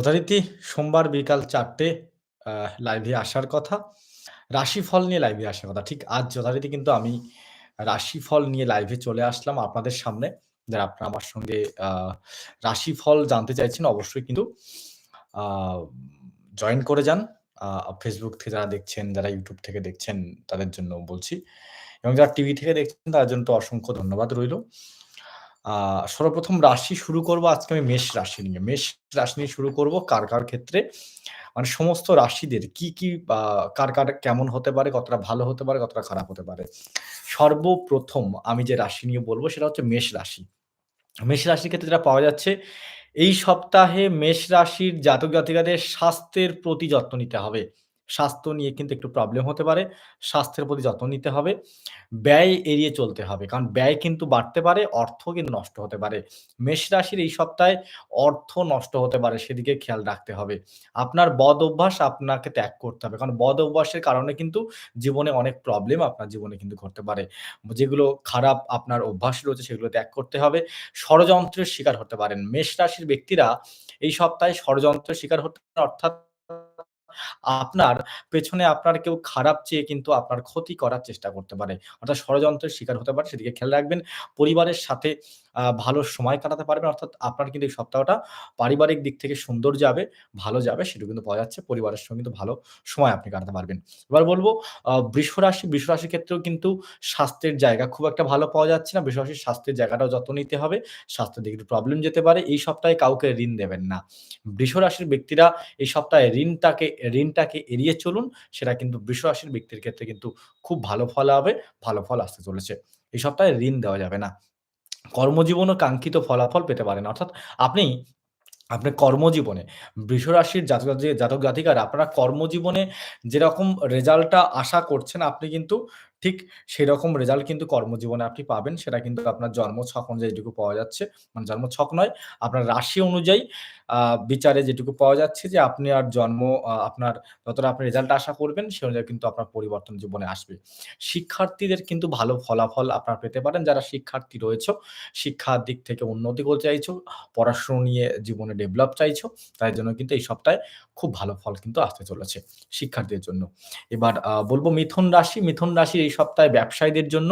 যথারীতি সোমবার বিকাল চারটে লাইভে আসার কথা। রাশিফল নিয়ে লাইভে আসার কথা। ঠিক আজ যথারীতি কিন্তু আমি রাশিফল নিয়ে লাইভে চলে আসলাম আপনাদের সামনে। যারা আপনারা আমার সঙ্গে রাশিফল জানতে চাইছেন অবশ্যই কিন্তু জয়েন করে যান। ফেসবুক থেকে যারা দেখছেন, যারা ইউটিউব থেকে দেখছেন তাদের জন্য বলছি। এবং যারা টিভি থেকে দেখছেন তাদের জন্য তো অসংখ্য ধন্যবাদ রইল। সর্বপ্রথম রাশি শুরু করব আজকে আমি মেষ রাশি নিয়ে। মেষ রাশি নিয়ে শুরু করব কার, কার ক্ষেত্রে মানে সমস্ত রাশিদের কি, কি কার, কার কেমন হতে পারে, কতটা ভালো হতে পারে, কতটা খারাপ হতে পারে। সর্বপ্রথম আমি যে রাশি নিয়ে বলব সেটা হচ্ছে মেষ রাশি। মেষ রাশির ক্ষেত্রে যেটা পাওয়া যাচ্ছে, এই সপ্তাহে মেষ রাশির জাতক জাতিকাদের স্বাস্থ্যের প্রতি যত্ন নিতে হবে। স্বাস্থ্য নিয়ে কিন্তু একটু প্রবলেম হতে পারে। স্বাস্থ্যের প্রতি যত্ন নিতে হবে। ব্যয় এড়িয়ে চলতে হবে। কারণ ব্যয় কিন্তু বাড়তে পারে, অর্থ কিন্তু নষ্ট হতে পারে। মেষ রাশির এই সপ্তাহে অর্থ নষ্ট হতে পারে, সেদিকে খেয়াল রাখতে হবে। আপনার বদ অভ্যাস আপনাকে ত্যাগ করতে হবে। কারণ বদ অভ্যাসের কারণে কিন্তু জীবনে অনেক প্রবলেম আপনার জীবনে কিন্তু ঘটতে পারে। যেগুলো খারাপ আপনার অভ্যাস রয়েছে সেগুলো ত্যাগ করতে হবে। ষড়যন্ত্রের শিকার হতে পারেন। মেষ রাশির ব্যক্তিরা এই সপ্তাহে ষড়যন্ত্রের শিকার হতে অর্থাৎ আপনার পেছনে আপনার কেউ খারাপ চেয়ে কিন্তু আপনার ক্ষতি করার চেষ্টা করতে পারে। অর্থাৎ ষড়যন্ত্রের শিকার হতে পারে সেদিকে খেয়াল রাখবেন। পরিবারের সাথে ভালো সময় কাটাতে পারবেন অর্থাৎ আপনার কিন্তু এই সপ্তাহটা পারিবারিক দিক থেকে সুন্দর যাবে, ভালো যাবে সেটা কিন্তু পাওয়া যাচ্ছে। পরিবারের সঙ্গে কিন্তু ভালো সময় আপনি কাটাতে পারবেন। এবার বলব আ বৃষ রাশি, ক্ষেত্রেও কিন্তু স্বাস্থ্যের জায়গা খুব একটা ভালো পাওয়া যাচ্ছে না। বৃষ রাশির স্বাস্থ্যের জায়গাটাও যত্ন নিতে হবে। স্বাস্থ্যের দিকে একটু প্রবলেম যেতে পারে। এই সপ্তাহে কাউকে ঋণ দেবেন না। বৃষ রাশির ব্যক্তিরা এই সপ্তাহে ঋণটাকে ঋণটাকে এড়িয়ে চলুন। সেটা কিন্তু বিশ্বাসীর ব্যক্তির ক্ষেত্রে কিন্তু খুব ভালো ফল হবে, ভালো ফল আসতে চলেছে। এই সপ্তাহে ঋণ দেওয়া যাবে না। কর্মজীবনও কাঙ্ক্ষিত ফলাফল পেতে পারেন। অর্থাৎ আপনি আপনার কর্মজীবনে বৃষ রাশির জাতক জাতি জাতক জাতিকার আপনারা কর্মজীবনে যেরকম রেজাল্টটা আশা করছেন আপনি কিন্তু ঠিক সেরকম রেজাল্ট কিন্তু কর্মজীবনে আপনি পাবেন। সেটা কিন্তু আপনার জন্মছক অনুযায়ী যেটুকু পাওয়া যাচ্ছে, মানে জন্ম ছক নয়, আপনার রাশি অনুযায়ী বিচারে যেটুকু পাওয়া যাচ্ছে যে আপনি আর জন্ম আপনার যতটা আপনি রেজাল্ট আশা করবেন সে অনুযায়ী কিন্তু আপনার পরিবর্তন জীবনে আসবে। শিক্ষার্থীদের কিন্তু ভালো ফলাফল আপনারা পেতে পারেন। যারা শিক্ষার্থী রয়েছো, শিক্ষার দিক থেকে উন্নতি করতে চাইছো, পড়াশোনা নিয়ে জীবনে ডেভেলপ চাইছো, তাই জন্য কিন্তু এই সপ্তাহে খুব ভালো ফল কিন্তু আসতে চলেছে শিক্ষার্থীদের জন্য। এবার বলব মিথুন রাশি, মিথুন রাশির এই সপ্তাহে ব্যবসায়ীদের জন্য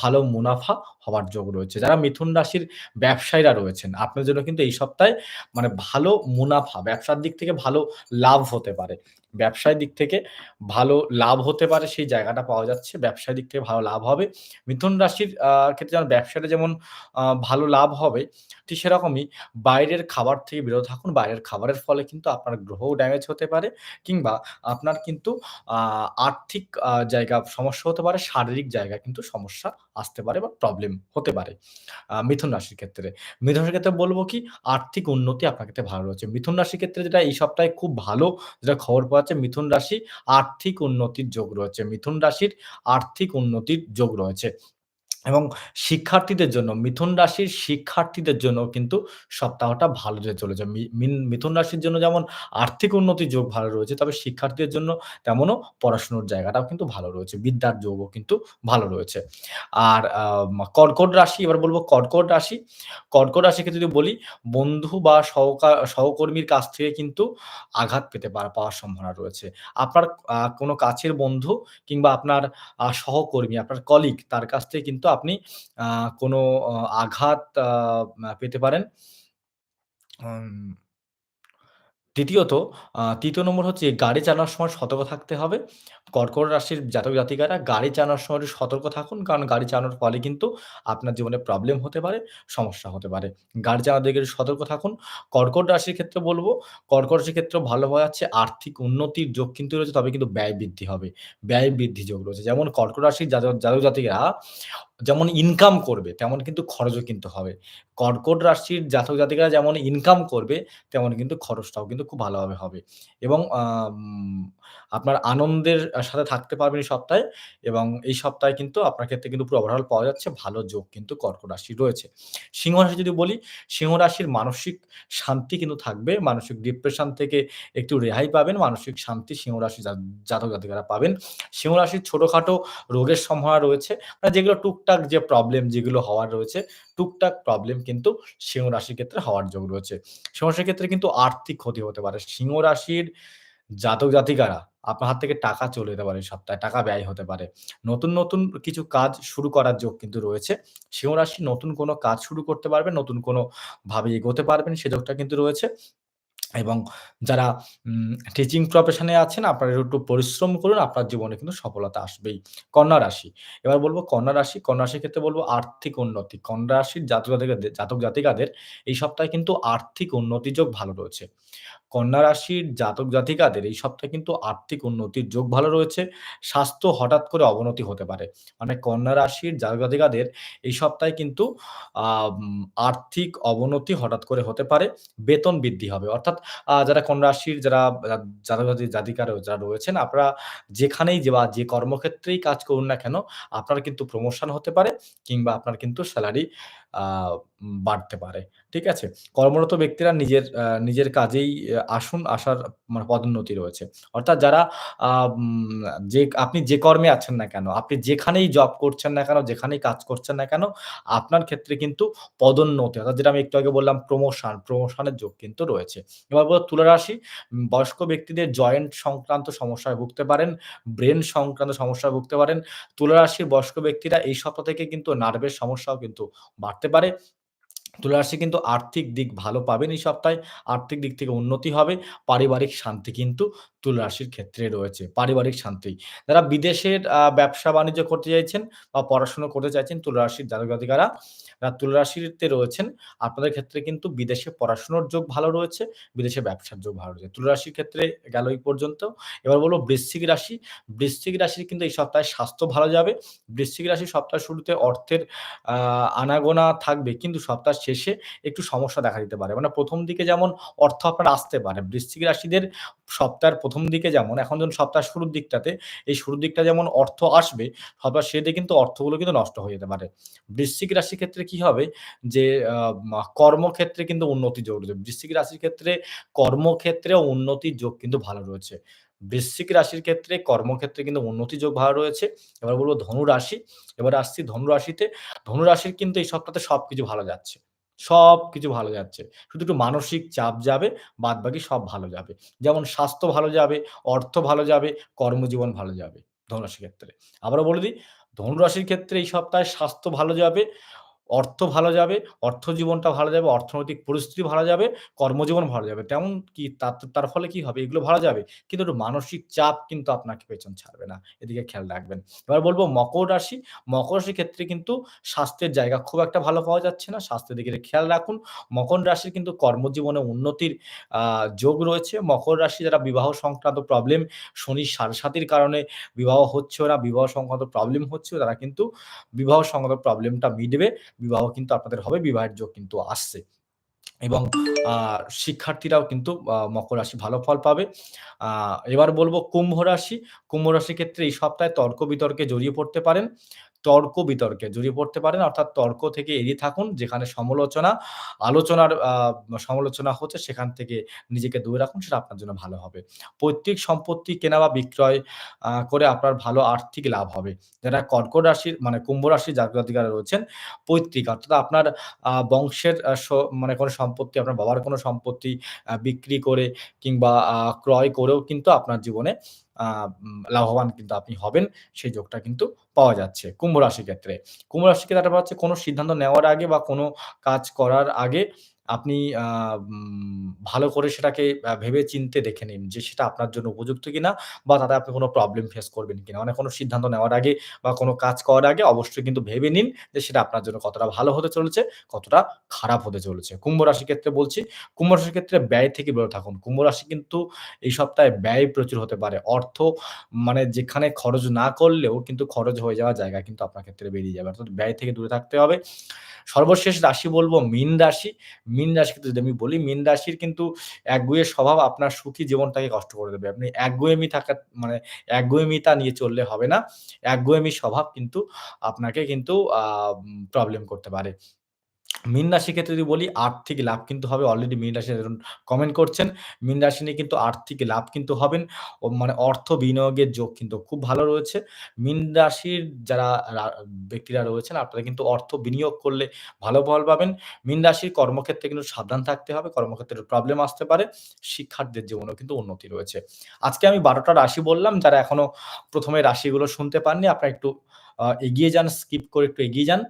ভালো মুনাফা হওয়ার যোগ রয়েছে। যারা মিথুন রাশির ব্যবসায়ীরা রয়েছেন, আপনার জন্য কিন্তু এই সপ্তাহে মানে ভালো মুনাফা, ব্যবসার দিক থেকে ভালো লাভ হতে পারে। ব্যবসায় দিক থেকে ভালো লাভ হতে পারে সেই জায়গাটা পাওয়া যাচ্ছে। ব্যবসায় দিক থেকে ভালো লাভ হবে। মিথুন রাশির ক্ষেত্রে যেমন ব্যবসাটা যেমন ভালো লাভ হবে, ঠিক সেরকমই বাইরের খাবার থেকে বিরত থাকুন। বাইরের খাবারের ফলে কিন্তু আপনার গ্রহও ড্যামেজ হতে পারে কিংবা আপনার কিন্তু আর্থিক জায়গা সমস্যা হতে পারে, শারীরিক জায়গা কিন্তু সমস্যা আসতে পারে বা প্রবলেম হতে পারে। মিথুন রাশির ক্ষেত্রে। মিথুন রাশির ক্ষেত্রে বলব কি, আর্থিক উন্নতি আপনার ক্ষেত্রে ভালো রয়েছে। মিথুন রাশির ক্ষেত্রে যেটা এই সপ্তাহে খুব ভালো যেটা খবর পাওয়া যাচ্ছে, মিথুন রাশি আর্থিক উন্নতির যোগ রয়েছে। মিথুন রাশির আর্থিক উন্নতির যোগ রয়েছে। এবং শিক্ষার্থীদের জন্য মিথুন রাশির শিক্ষার্থীদের জন্য কিন্তু সপ্তাহটা ভালো যেতে চলেছে। মিথুন রাশির জন্য যেমন আর্থিক উন্নতি যোগ ভালো রয়েছে, তবে শিক্ষার্থীদের জন্য তেমনও পড়াশুনোর জায়গাটাও কিন্তু ভালো রয়েছে। বিদ্যার যোগও কিন্তু ভালো রয়েছে। আর কর্কট রাশি এবার বলব কর্কট রাশি। কর্কট রাশিকে যদি বলি বন্ধু বা সহকার সহকর্মীর কাছ থেকে কিন্তু আঘাত পেতে পাওয়ার সম্ভাবনা রয়েছে। আপনার কোনো কাছের বন্ধু কিংবা আপনার সহকর্মী, আপনার কলিগ তার কাছ থেকে কিন্তু আপনি কোনো আঘাত পেতে পারেন। দ্বিতীয়ত ৩য় নম্বর হচ্ছে গাড়ি চালানোর সময় সতর্ক থাকতে হবে। কর্কট রাশির জাতক জাতিকারা গাড়ি চালানোর সময় একটু সতর্ক থাকুন। কারণ গাড়ি চালানোর ফলে কিন্তু আপনার জীবনে প্রবলেম হতে পারে, সমস্যা হতে পারে। গাড়ি চালানোর দিকে সতর্ক থাকুন। কর্কট রাশির ক্ষেত্রে বলব, কর্কট রাশির ক্ষেত্রেও ভালো হওয়া যাচ্ছে আর্থিক উন্নতির যোগ কিন্তু রয়েছে তবে কিন্তু ব্যয় বৃদ্ধি হবে। ব্যয় বৃদ্ধি যোগ রয়েছে। যেমন কর্কট রাশির জাতক জাতক জাতিকারা যেমন ইনকাম করবে তেমন কিন্তু খরচও কিন্তু হবে। কর্কট রাশির জাতক জাতিকারা যেমন ইনকাম করবে তেমন কিন্তু খরচটাও কিন্তু খুব ভালোভাবে হবে। এবং আপনার আনন্দের সাথে থাকতে পারবেন এই সপ্তাহে এবং এই সপ্তাহে কিন্তু আপনার ক্ষেত্রে কিন্তু পুরো ওভারঅল পাওয়া যাচ্ছে ভালো যোগ কিন্তু কর্কট রাশি রয়েছে। সিংহ রাশি যদি বলি, সিংহ রাশির মানসিক শান্তি কিন্তু থাকবে। মানসিক ডিপ্রেশন থেকে একটু রেহাই পাবেন। মানসিক শান্তি সিংহ রাশির জা জাতক জাতিকারা পাবেন। সিংহ রাশির ছোটখাটো রোগের সম্ভাবনা রয়েছে। মানে যেগুলো টুকটাক যে প্রবলেম যেগুলো হওয়ার রয়েছে, টুকটাক প্রবলেম কিন্তু সিংহ রাশির ক্ষেত্রে হওয়ার যোগ রয়েছে। সিংহ রাশির ক্ষেত্রে কিন্তু আর্থিক ক্ষতি হতে পারে। সিংহ রাশির জাতক-জাতিকারা আপনার হাত থেকে টাকা চলে যেতে পারে সপ্তাহে, টাকা ব্যয় হতে পারে। নতুন, নতুন কিছু কাজ শুরু করার যোগ কিন্তু রয়েছে। সিংহ রাশি নতুন কোনো কাজ শুরু করতে পারবেন, নতুন কোনো ভাবে এগোতে পারবেন সে যোগটা কিন্তু রয়েছে। এবং যারা টিচিং প্রফেশন আছেন আপনারা একটু পরিশ্রম করুন, আপনার জীবনে কিন্তু সফলতা আসবেই। কন্যা রাশি। এবার বলব কন্যা রাশি, কন্যা রাশির ক্ষেত্রে বলব আর্থিক উন্নতি। কন্যা রাশির জাতক জাতিকাদের জাতক-জাতিকাদের এই সপ্তাহে কিন্তু আর্থিক উন্নতি যোগ ভালো রয়েছে। কন্যা রাশির জাতক-জাতিকাদের এই সপ্তাহে কিন্তু আর্থিক উন্নতির যোগ ভালো রয়েছে। স্বাস্থ্য হঠাৎ করে অবনতি হতে পারে। মানে কন্যা রাশির জাতক-জাতিকাদের এই সপ্তাহে কিন্তু আর্থিক অবনতি হঠাৎ করে হতে পারে। বেতন বৃদ্ধি হবে। অর্থাৎ যারা কোন রাশির যারা আ জাধিকার জাতি জাতিকারা যারা রয়েছেন আপনারা যেখানেই যে বা যে কর্মক্ষেত্রেই কাজ করুন না কেন, আপনার কিন্তু প্রমোশন হতে পারে কিংবা আপনার কিন্তু স্যালারি বাড়তে পারে। ঠিক আছে? কর্মরত ব্যক্তিরা নিজের নিজের কাজেই আসুন, আসার মানে পদোন্নতি রয়েছে। অর্থাৎ যারা যে আপনি যে কর্মে আছেন না কেন, আপনি যেখানেই জব করছেন না কেন, যেখানেই কাজ করছেন না কেন, আপনার ক্ষেত্রে কিন্তু পদোন্নতি অর্থাৎ যেটা আমি একটু আগে বললাম প্রমোশন, প্রমোশনের যোগ কিন্তু রয়েছে। এবার বলব তুলা রাশি, বয়স্ক ব্যক্তিদের জয়েন্ট সংক্রান্ত সমস্যায় ভুগতে পারেন, ব্রেন সংক্রান্ত সমস্যায় ভুগতে পারেন। তুলা রাশির বয়স্ক ব্যক্তিরা এই সপ্তাহ থেকে কিন্তু নার্ভের সমস্যাও কিন্তু বাড়তে পারে। তুলা রাশি কিন্তু আর্থিক দিক ভালো পাবেন এই সপ্তাহে। আর্থিক দিক থেকে উন্নতি হবে। পারিবারিক শান্তি কিন্তু তুলারাশির ক্ষেত্রে রয়েছে। পারিবারিক শান্তি। যারা বিদেশের ব্যবসা-বাণিজ্য করতে চাইছেন বা পড়াশুনো করতে চাইছেন তুলারাশির জাতক-জাতিকারা, যারা তুলা রাশিতে রয়েছেন, আপনাদের ক্ষেত্রে কিন্তু বিদেশে পড়াশোনার যোগ ভালো রয়েছে, বিদেশে ব্যবসার যোগ ভালো রয়েছে। তুলা রাশির ক্ষেত্রে গেল এই পর্যন্ত। এবার বলব বৃশ্চিক রাশি। বৃশ্চিক রাশির কিন্তু এই সপ্তাহে স্বাস্থ্য ভালো যাবে। বৃশ্চিক রাশি সপ্তাহের শুরুতে অর্থের আনাগোনা থাকবে কিন্তু সপ্তাহের শেষে একটু সমস্যা দেখা দিতে পারে। মানে প্রথম দিকে যেমন অর্থ আপনার আসতে পারে। বৃশ্চিক রাশিদের সপ্তাহের প্রথম দিকে যেমন এখন যখন সপ্তাহের শুরুর দিকটাতে, এই শুরুর দিকটা যেমন অর্থ আসবে, সপ্তাহের শেষের দিকে কিন্তু অর্থগুলো কিন্তু নষ্ট হয়ে যেতে পারে। বৃশ্চিক রাশির ক্ষেত্রে কি হবে যে কর্মক্ষেত্রে কিন্তু উন্নতি যোগ রয়েছে। বৃশ্চিক রাশির ক্ষেত্রে কর্মক্ষেত্রেও উন্নতির যোগ কিন্তু ভালো রয়েছে। বৃশ্চিক রাশির ক্ষেত্রে কর্মক্ষেত্রে কিন্তু উন্নতির যোগ ভালো রয়েছে। এবার বলব ধনু রাশি। এবার আসছি ধনু রাশিতে। ধনু রাশির কিন্তু এই সপ্তাহে সবকিছু ভালো যাচ্ছে। সবকিছু ভালো যাচ্ছে। শুধু একটু মানসিক চাপ যাবে, বাদবাকি সব ভালো যাবে। যেমন স্বাস্থ্য ভালো যাবে, অর্থ ভালো যাবে, কর্মজীবন ভালো যাবে ধনু রাশির ক্ষেত্রে। আবারও বলে দিই, ধনু রাশির ক্ষেত্রে এই সপ্তাহে স্বাস্থ্য ভালো যাবে, অর্থ ভালো যাবে, অর্থ জীবনটা ভালো যাবে, অর্থনৈতিক পরিস্থিতি ভালো যাবে, কর্মজীবন ভালো যাবে। তেমন কি তার তার ফলে কি হবে? এগুলো ভালো যাবে। কিন্তু একটু মানসিক চাপ কিন্তু আপনাকে পেছন ছাড়বে না। এদিকে খেয়াল রাখবেন। এবার বলব মকর রাশি। মকর রাশির ক্ষেত্রে কিন্তু স্বাস্থ্যের জায়গা খুব একটা ভালো পাওয়া যাচ্ছে না। স্বাস্থ্যের দিকে খেয়াল রাখুন। মকর রাশির কিন্তু কর্মজীবনে উন্নতির যোগ রয়েছে। মকর রাশি যারা বিবাহ সংক্রান্ত প্রবলেম, শনির সাড়ে-সাতির কারণে বিবাহ হচ্ছে না, বিবাহ সংক্রান্ত প্রবলেম হচ্ছেও তারা কিন্তু বিবাহ সংক্রান্ত প্রবলেমটা মিটবে। বিবাহ কিন্তু আপনাদের হবে, বিবাহের যোগ কিন্তু আসছে। এবং শিক্ষার্থীরাও কিন্তু মকর রাশি ভালো ফল পাবে। এবার বলব কুম্ভ রাশি। কুম্ভ রাশির ক্ষেত্রে এই সপ্তাহে তর্ক-বিতর্কে জড়িয়ে পড়তে পারেন। তর্ক-বিতর্কে জড়িয়ে পড়তে পারেন অর্থাৎ তর্ক থেকে এড়িয়ে থাকুন। যেখানে সমালোচনা, আলোচনার সমালোচনা হচ্ছে সেখান থেকে নিজেকে দূরে রাখুন সেটা আপনার জন্য ভালো হবে। পৈতৃক সম্পত্তি কেনা বা বিক্রয় করে আপনার ভালো আর্থিক লাভ হবে। যারা কর্কট রাশির মানে কুম্ভ রাশির জাতক-জাতিকারা রয়েছেন, পৈতৃক অর্থাৎ আপনার বংশের মানে কোনো সম্পত্তি, আপনার বাবার কোনো সম্পত্তি বিক্রি করে কিংবা ক্রয় করেও কিন্তু আপনার জীবনে লাভবান কিন্তু আপনি হবেন। সেই যোগটা কিন্তু পাওয়া যাচ্ছে কুম্ভ রাশির ক্ষেত্রে। কুম্ভ রাশির ক্ষেত্রে হচ্ছে কোনো সিদ্ধান্ত নেওয়ার আগে বা কোনো কাজ করার আগে আপনি ভালো করে সেটাকে ভেবে চিন্তে দেখে নিন যে সেটা আপনার জন্য উপযুক্ত কিনা বা তাতে আপনি কোনো প্রবলেম ফেস করবেন কিনা। মানে কোনো সিদ্ধান্ত নেওয়ার আগে বা কোনো কাজ করার আগে অবশ্যই কিন্তু ভেবে নিন যে সেটা আপনার জন্য কতটা ভালো হতে চলেছে, কতটা খারাপ হতে চলেছে। কুম্ভ রাশির ক্ষেত্রে বলছি, কুম্ভ রাশির ক্ষেত্রে ব্যয় থেকে বিরত থাকুন। কুম্ভ রাশি কিন্তু এই সপ্তাহে ব্যয় প্রচুর হতে পারে। অর্থ মানে যেখানে খরচ না করলেও কিন্তু খরচ হয়ে যাওয়ার জায়গা কিন্তু আপনার ক্ষেত্রে বেরিয়ে যাবে। অর্থাৎ ব্যয় থেকে দূরে থাকতে হবে। সর্বশেষ রাশি বলব মীন রাশি। মীন রাশি কিন্তু যদি আমি বলি, মীন রাশির কিন্তু একগুয়ে স্বভাব আপনার সুখী জীবনটাকে কষ্ট করে দেবে। আপনি একগুয়েমি থাকা মানে একগুঁয়েমিতা নিয়ে চললে হবে না। একগুয়েমি স্বভাব কিন্তু আপনাকে কিন্তু প্রবলেম করতে পারে। মীন রাশির ক্ষেত্রে যদি বলি আর্থিক লাভ কিন্তু হবে। অলরেডি মীন রাশি কমেন্ট করছেন। মীন রাশি নিয়ে কিন্তু আর্থিক লাভ কিন্তু হবেন। ও মানে অর্থ বিনিয়োগের যোগ কিন্তু খুব ভালো রয়েছে। মীন রাশির যারা ব্যক্তিরা রয়েছেন আপনারা কিন্তু অর্থ বিনিয়োগ করলে ভালো ফল পাবেন। মীন রাশির কর্মক্ষেত্রে কিন্তু সাবধান থাকতে হবে। কর্মক্ষেত্রে প্রবলেম আসতে পারে। শিক্ষার্থীদের জীবনেও কিন্তু উন্নতি রয়েছে। আজকে আমি ১২ টা রাশি বললাম। যারা এখনও ১ম এ রাশিগুলো শুনতে পাননি আপনারা একটু এগিয়ে যান, স্কিপ করে একটু এগিয়ে যান।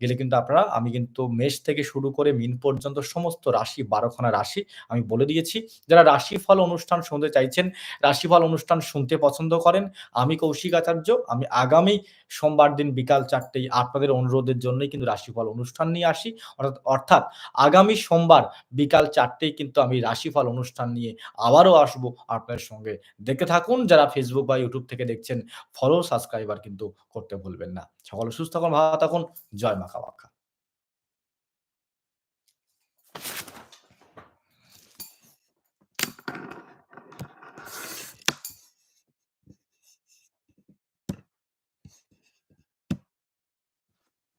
গেলে কিন্তু আপনারা আমি কিন্তু মেষ থেকে শুরু করে মিন পর্যন্ত সমস্ত রাশি বারোখানা রাশি আমি বলে দিয়েছি। যারা রাশিফল অনুষ্ঠান শুনতে চাইছেন, রাশিফল অনুষ্ঠান শুনতে পছন্দ করেন, আমি কৌশিক আচার্য। আমি আগামী সোমবার দিন বিকাল ৪ টেয় আপনাদের অনুরোধের জন্যই কিন্তু রাশিফল অনুষ্ঠান নিয়ে আসি। অর্থাৎ অর্থাৎ আগামী সোমবার বিকাল ৪ টেয় কিন্তু আমি রাশিফল অনুষ্ঠান নিয়ে আবারও আসব আপনাদের সঙ্গে। দেখে থাকুন যারা ফেসবুক বা ইউটিউব থেকে দেখছেন ফলো, সাবস্ক্রাইবার কিন্তু করতে ভুলবেন না। সকলে সুস্থ থাকুন, ভালো থাকুন। জয় মা Maraloca.